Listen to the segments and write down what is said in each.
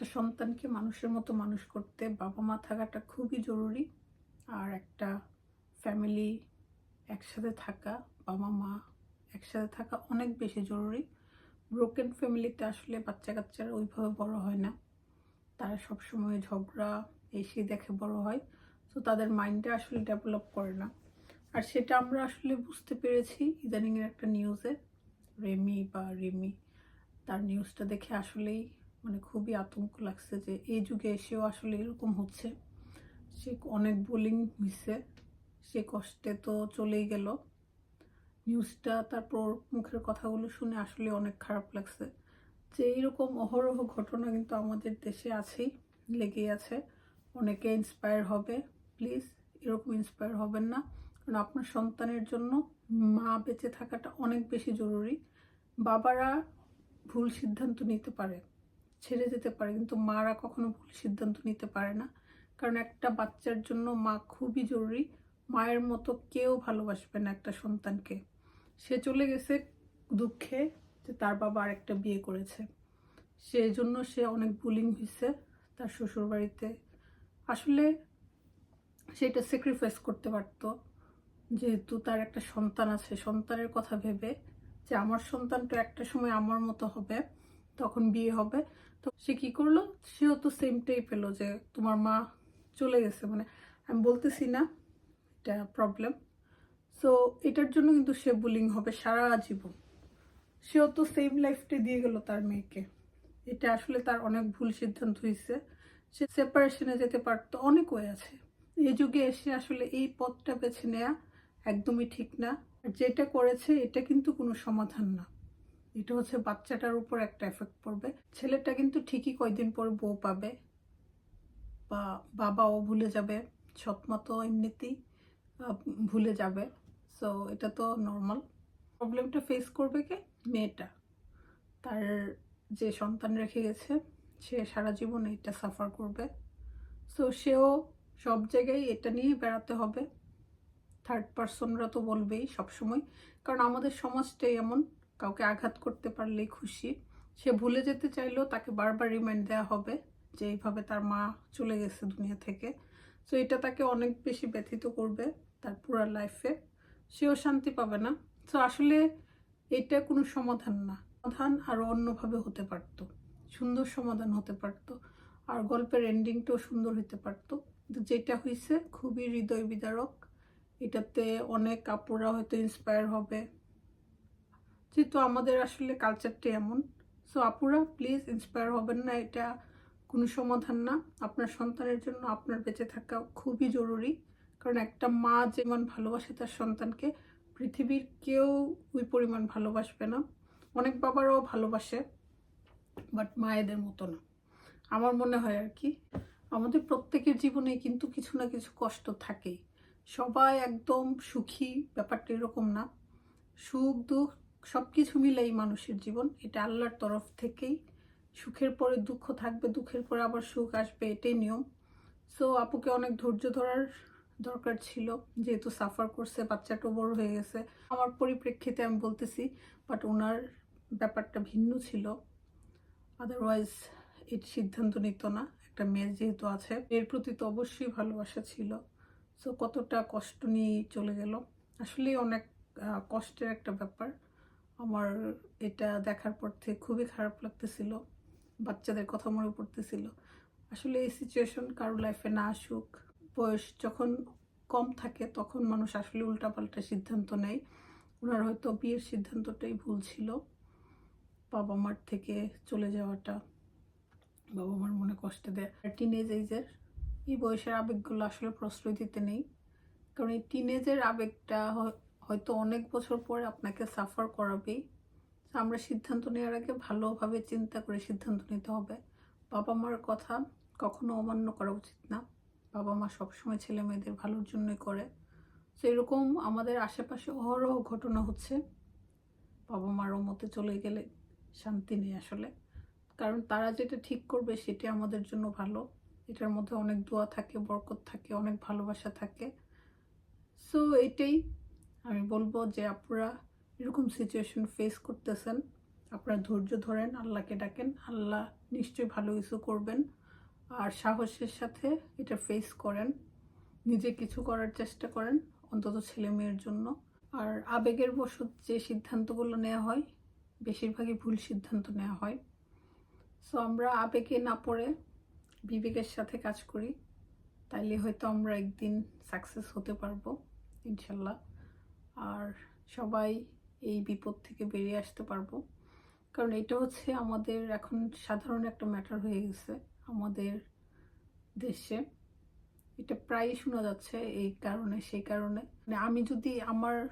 একটা সন্তানকে মানুষের মতো মানুষ করতে বাবা মা থাকাটা খুবই জরুরি। আর একটা ফ্যামিলি একসাথে থাকা বাবা মা একসাথে থাকা অনেক বেশি জরুরি। ব্রোকেন ফ্যামিলিতে আসলে বাচ্চা কাচ্চারা ওইভাবে বড় হয় না। তারা সবসময় ঝগড়া এসে দেখে বড় হয়। তো তাদের মাইন্ডটা আসলে ডেভেলপ করে না। আর সেটা আমরা আসলে বুঝতে পেরেছি ইদানিংয়ের একটা নিউজে রেমি বা রেমি, তার নিউজটা দেখে আসলেই মানে খুবই আতঙ্ক লাগছে যে এই যুগে এসেও আসলে এরকম হচ্ছে। সে অনেক বোলিং হয়েছে সে কষ্টে তো চলেই গেল। নিউজটা তারপর মুখের কথাগুলো শুনে আসলে অনেক খারাপ লাগছে। যে এইরকম অহরহ ঘটনা কিন্তু আমাদের দেশে আছেই, লেগেই আছে। অনেকে ইন্সপায়ার হবে প্লিজ এরকম ইন্সপায়ার হবেন না। কারণ আপনার সন্তানের জন্য মা বেঁচে থাকাটা অনেক বেশি জরুরি। বাবারা ভুল সিদ্ধান্ত নিতে পারে। ছেড়ে যেতে পারে, কিন্তু মারা কখনো ভুল সিদ্ধান্ত নিতে পারে না। কারণ একটা বাচ্চার জন্য মা খুবই জরুরি। মায়ের মতো কেউ ভালোবাসবে না একটা সন্তানকে। সে চলে গেছে দুঃখে যে তার বাবা আর একটা বিয়ে করেছে। সেই জন্য সে অনেক বুলিং হয়েছে তার শ্বশুর বাড়িতে আসলে সেটা স্যাক্রিফাইস করতে পারতো। যেহেতু তার একটা সন্তান আছে, সন্তানের কথা ভেবে যে আমার সন্তানটা একটা সময় আমার মতো হবে। তখন বিয়ে হবে। তো সে কি করল? সেও তো সেমটাই পেল যে তোমার মা চলে গেছে। মানে আমি বলতেছি না, এটা প্রবলেম সো এটার জন্য কিন্তু সে বুলিং হবে সারা জীবন। সেও তো সেম লাইফটা দিয়ে গেল তার মেয়েকে। এটা আসলে তার অনেক ভুল সিদ্ধান্ত হয়েছে সে সেপারেশনে যেতে পারতো, অনেক ওয়ে আছে। এই যুগে এসে আসলে এই পথটা বেছে নেওয়া একদমই ঠিক না। আর যেটা করেছে, এটা কিন্তু কোনো সমাধান না। এটা হচ্ছে বাচ্চাটার উপর একটা এফেক্ট পড়বে। ছেলেটা কিন্তু ঠিকই কয়দিন পর বউ পাবে বা বাবাও ভুলে যাবে, সৎমা তো এমনিতেই ভুলে যাবে। সো এটা তো নর্মাল প্রবলেমটা ফেস করবে কে? মেয়েটা। তার যে সন্তান রেখে গেছে, সে সারা জীবন এটা সাফার করবে। সো সেও সব জায়গায় এটা নিয়ে বেড়াতে হবে। থার্ড পার্সনরা তো বলবেই সবসময়। কারণ আমাদের সমাজটাই এমন। কাউকে আঘাত করতে পারলেই খুশি। সে ভুলে যেতে চাইলেও তাকে বারবার রিমাইন্ড দেওয়া হবে যে এইভাবে তার মা চলে গেছে দুনিয়া থেকে। সো এটা তাকে অনেক বেশি ব্যথিত করবে তার পুরো লাইফে সেও শান্তি পাবে না। তো আসলে এটা কোনো সমাধান না। সমাধান আরও অন্যভাবে হতে পারতো। সুন্দর সমাধান হতে পারতো। আর গল্পের এন্ডিংটাও সুন্দর হতে পারতো। কিন্তু যেটা হয়েছে খুবই হৃদয় বিদারক এটাতে অনেক কাপড়রা হয়তো ইন্সপায়ার হবে। যেহেতু আমাদের আসলে কালচারটা এমন। সো আপুরা প্লিজ ইন্সপায়ার হবেন না, এটা কোনো সমাধান না। আপনার সন্তানের জন্য আপনার বেঁচে থাকা খুবই জরুরি। কারণ একটা মা যেমন ভালোবাসে তার সন্তানকে, পৃথিবীর কেউ ওই পরিমাণ ভালোবাসবে না। অনেক বাবারাও ভালোবাসে বাট মায়েদের মতো না। আমার মনে হয় আর কি, আমাদের প্রত্যেকের জীবনে কিন্তু কিছু না কিছু কষ্ট থাকেই। সবাই একদম সুখী, ব্যাপারটা এরকম না। সুখ দুঃখ সব কিছু মিলেই মানুষের জীবন। এটা আল্লাহর তরফ থেকেই। সুখের পরে দুঃখ থাকবে, দুঃখের পরে আবার সুখ আসবে, এটাই নিয়ম। সো আপুকে অনেক ধৈর্য ধরার দরকার ছিল। যেহেতু সাফার করছে, বাচ্চাটাও বড় হয়ে গেছে। আমার পরিপ্রেক্ষিতে আমি বলতেছি বাট ওনার ব্যাপারটা ভিন্ন ছিল। আদারওয়াইজ এই সিদ্ধান্ত নিত না। একটা মেয়ে যেহেতু আছে, এর প্রতি তো অবশ্যই ভালোবাসা ছিল। সো কতটা কষ্ট নিয়ে চলে গেল। আসলেই অনেক কষ্টের একটা ব্যাপার। আমার এটা দেখার পর থেকে খুবই খারাপ লাগতেছিল। বাচ্চাদের কথা মনে পড়তেছিল। আসলে এই সিচুয়েশন কারও লাইফে না আসুক, বয়স যখন কম থাকে তখন মানুষ আসলে উল্টাপাল্টা সিদ্ধান্ত নেয়। ওনার হয়তো বিয়ের সিদ্ধান্তটাই ভুল ছিল। বাবা মার থেকে চলে যাওয়াটা বাবা মার মনে কষ্ট দেয়। আর টিনেজ এইজের এই বয়সের আবেগগুলো আসলে প্রশ্রয় দিতে নেই। কারণ এই টিনেজের আবেগটা হয়তো অনেক বছর পরে আপনাকে সাফার করাবেই আমরা সিদ্ধান্ত নেওয়ার আগে ভালোভাবে চিন্তা করে সিদ্ধান্ত নিতে হবে। বাবা মার কথা কখনো অমান্য করা উচিত না। বাবা মা সবসময় ছেলে মেয়েদের ভালোর জন্যই করে। তো এরকম আমাদের আশেপাশে অহরহ ঘটনা হচ্ছে। বাবা মার মতে চলে গেলে শান্তি নেই আসলে। কারণ তারা যেটা ঠিক করবে সেটা আমাদের জন্য ভালো। এটার মধ্যে অনেক দোয়া থাকে, বরকত থাকে, অনেক ভালোবাসা থাকে। সো এটাই আমি বলব যে আপনারা এরকম সিচুয়েশন ফেস করতেছেন, আপনারা ধৈর্য ধরেন, আল্লাহকে ডাকেন, আল্লাহ নিশ্চয়ই ভালো কিছু করবেন। আর সাহসের সাথে এটা ফেস করেন, নিজে কিছু করার চেষ্টা করেন, অন্তত ছেলে মেয়ের জন্য। আর আবেগের বশত যে সিদ্ধান্তগুলো নেওয়া হয়, বেশিরভাগই ভুল সিদ্ধান্ত নেওয়া হয়। সো আমরা আবেগে না পড়ে বিবেকের সাথে কাজ করি, তাইলে হয়তো আমরা একদিন সাকসেস হতে পারব, ইনশাল্লাহ। আর সবাই এই বিপদ থেকে বেরিয়ে আসতে পারব। কারণ এটা হচ্ছে আমাদের এখন সাধারণ একটা ম্যাটার হয়ে গেছে আমাদের দেশে। এটা প্রায়ই শোনা যাচ্ছে এই কারণে, সেই কারণে। মানে আমি যদি আমার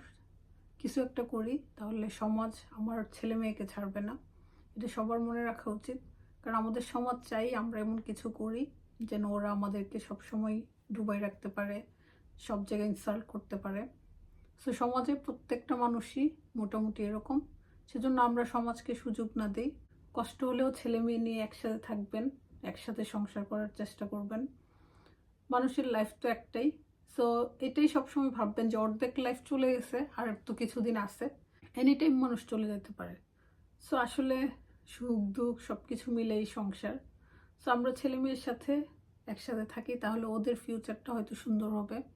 কিছু একটা করি, তাহলে সমাজ আমার ছেলে মেয়েকে ছাড়বে না। এটা সবার মনে রাখা উচিত। কারণ আমাদের সমাজ চাই আমরা এমন কিছু করি যেন ওরা আমাদেরকে সবসময় ডুবাই রাখতে পারে, সব জায়গায় ইনসাল্ট করতে পারে। সো সমাজে প্রত্যেকটা মানুষই মোটামুটি এরকম। সেজন্য আমরা সমাজকে সুযোগ না দিই। কষ্ট হলেও ছেলে মেয়ে নিয়ে একসাথে থাকবেন, একসাথে সংসার করার চেষ্টা করবেন। মানুষের লাইফ তো একটাই। সো এটাই সবসময় ভাববেন যে অর্ধেক লাইফ চলে গেছে, আর তো কিছুদিন আছে। এনি টাইম মানুষ চলে যেতে পারে। সো আসলে সুখ, দুঃখ সব কিছু মিলেই সংসার। সো আমরা ছেলে মেয়ের সাথে একসাথে থাকি, তাহলে ওদের ফিউচারটা হয়তো সুন্দর হবে।